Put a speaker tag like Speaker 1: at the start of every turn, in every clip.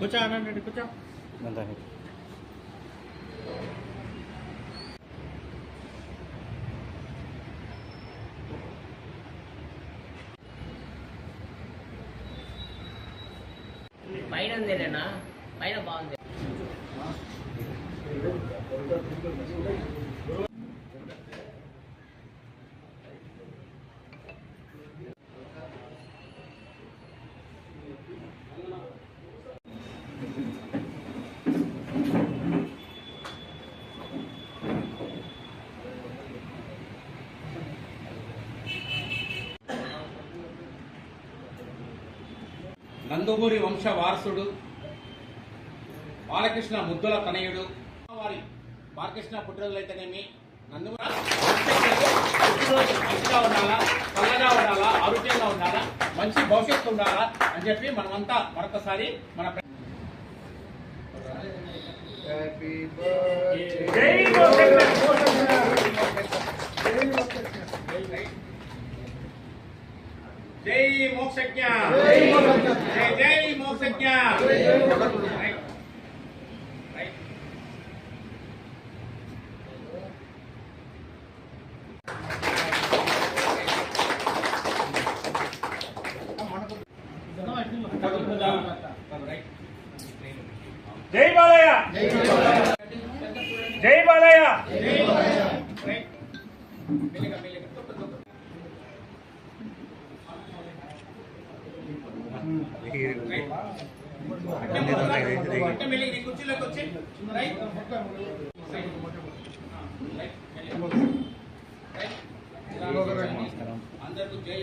Speaker 1: కూర్చో అనండి కూర్చో.
Speaker 2: పైన ఉందేనా పైన బాగుంది.
Speaker 3: నందమూరి వంశ వారసుడు బాలకృష్ణ ముద్దుల తనయుడు వారి బాలకృష్ణ పుట్టినరోజులు అయితేనేమి నందమూరి పుట్టినరోజు మంచిగా ఉండాలా చల్లగా ఉండాలా ఆరోగ్యంగా ఉండాలా మంచి భవిష్యత్తు ఉండాలా అని చెప్పి మనమంతా మరొకసారి మన ప్ర- జై మోక్షజ్ఞ జై జై మోక్షజ్ఞ రైట్. రైట్.
Speaker 4: జై బాలయ్య జై బాలయ్య
Speaker 3: అందరికీ జై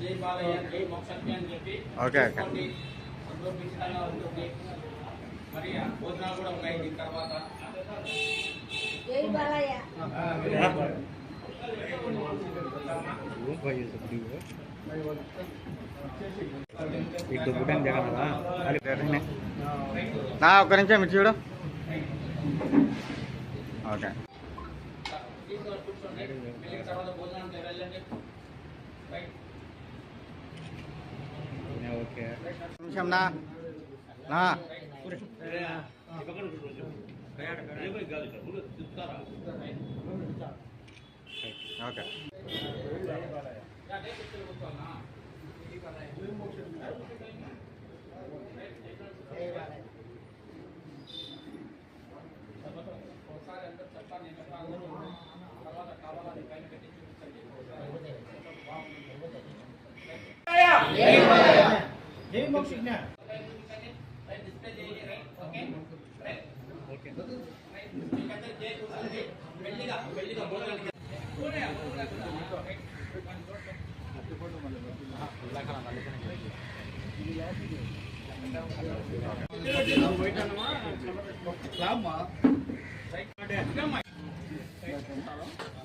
Speaker 3: జై బాలయ్య జై మోక్షజ్ఞ అని చెప్పి
Speaker 1: ఓకే, ఓకే.
Speaker 3: చేసుకోండి. అందరూ పిచ్చితంగా ఉంటుంది మరి భోజనాలు కూడా ఉన్నాయి దీని తర్వాత?
Speaker 5: జై బాలయ్య.
Speaker 1: నా ఒక్క నిమిషం మీరు చూడు. ఓకే.
Speaker 3: రైట్.
Speaker 1: నిమిషం నా. నా. ఓకే
Speaker 3: ఒకసారి అందరూ చెప్పాలి నేను తర్వాత కావాలని పైన పెట్టి చూపించండి
Speaker 1: జై మోక్షజ్ఞ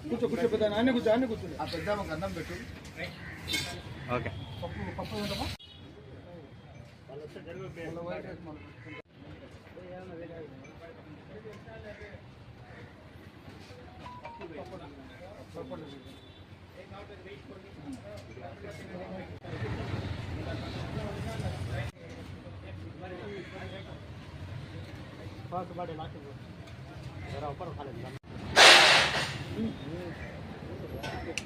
Speaker 1: కూర్చో కూర్చో పెద్ద అన్నీ కూర్చో అన్నీ కూర్చో ఆ పెద్ద అన్నం పెట్టు ఓకే
Speaker 3: పప్పు పప్పు
Speaker 1: जरा ऊपर उठा लेगा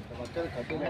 Speaker 1: टमाटर खाते हैं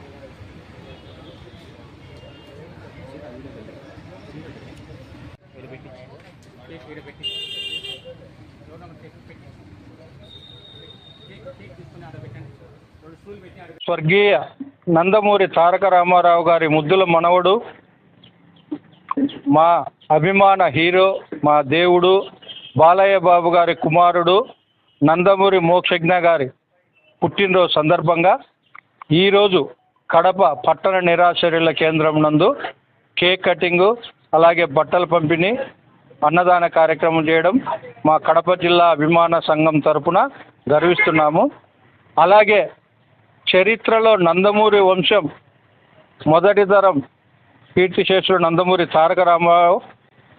Speaker 1: పెట్టి
Speaker 4: స్వర్గీయ నందమూరి తారక రామారావు గారి ముద్దుల మనవడు మా అభిమాన హీరో మా దేవుడు బాలయ్య బాబు గారి కుమారుడు నందమూరి మోక్షజ్ఞ గారి పుట్టినరోజు సందర్భంగా ఈరోజు కడప పట్టణ నిరాశర్యుల కేంద్రం నందు కేక్ కటింగు అలాగే బట్టల పంపిణీ అన్నదాన కార్యక్రమం చేయడం మా కడప జిల్లా అభిమాన సంఘం తరపున గర్విస్తున్నాము. అలాగే చరిత్రలో నందమూరి వంశం మొదటి తరం కీర్తిశేషుడు నందమూరి తారక రామారావు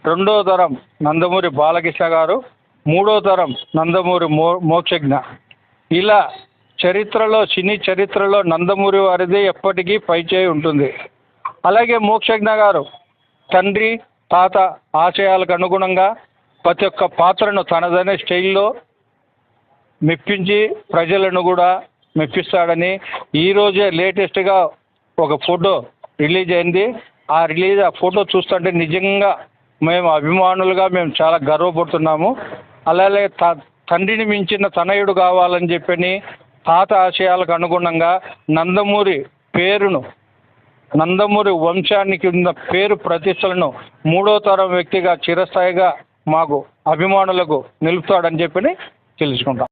Speaker 4: రెండో తరం నందమూరి బాలకృష్ణ గారు మూడో తరం నందమూరి మో మోక్షజ్ఞ. ఇలా చరిత్రలో సినీ చరిత్రలో నందమూరి వారిది ఎప్పటికీ పైచేయి ఉంటుంది. అలాగే మోక్షజ్ఞ గారు తండ్రి తాత ఆశయాలకు అనుగుణంగా ప్రతి ఒక్క పాత్రను తనదనే స్టైల్లో మెప్పించి ప్రజలను కూడా మెప్పిస్తాడని ఈరోజే లేటెస్ట్గా ఒక ఫోటో రిలీజ్ అయింది. ఆ రిలీజ్ ఆ ఫోటో చూస్తుంటే నిజంగా మేము అభిమానులుగా మేము చాలా గర్వపడుతున్నాము. అలాగే త తండ్రిని మించిన తనయుడు కావాలని చెప్పని తాత ఆశయాలకు అనుగుణంగా నందమూరి పేరును నందమూరి వంశానికి ఉన్న పేరు ప్రతిష్టలను మూడో తరం వ్యక్తిగా చిరస్థాయిగా మాకు అభిమానులకు నిలుపుతాడని చెప్పని తెలుసుకుంటాం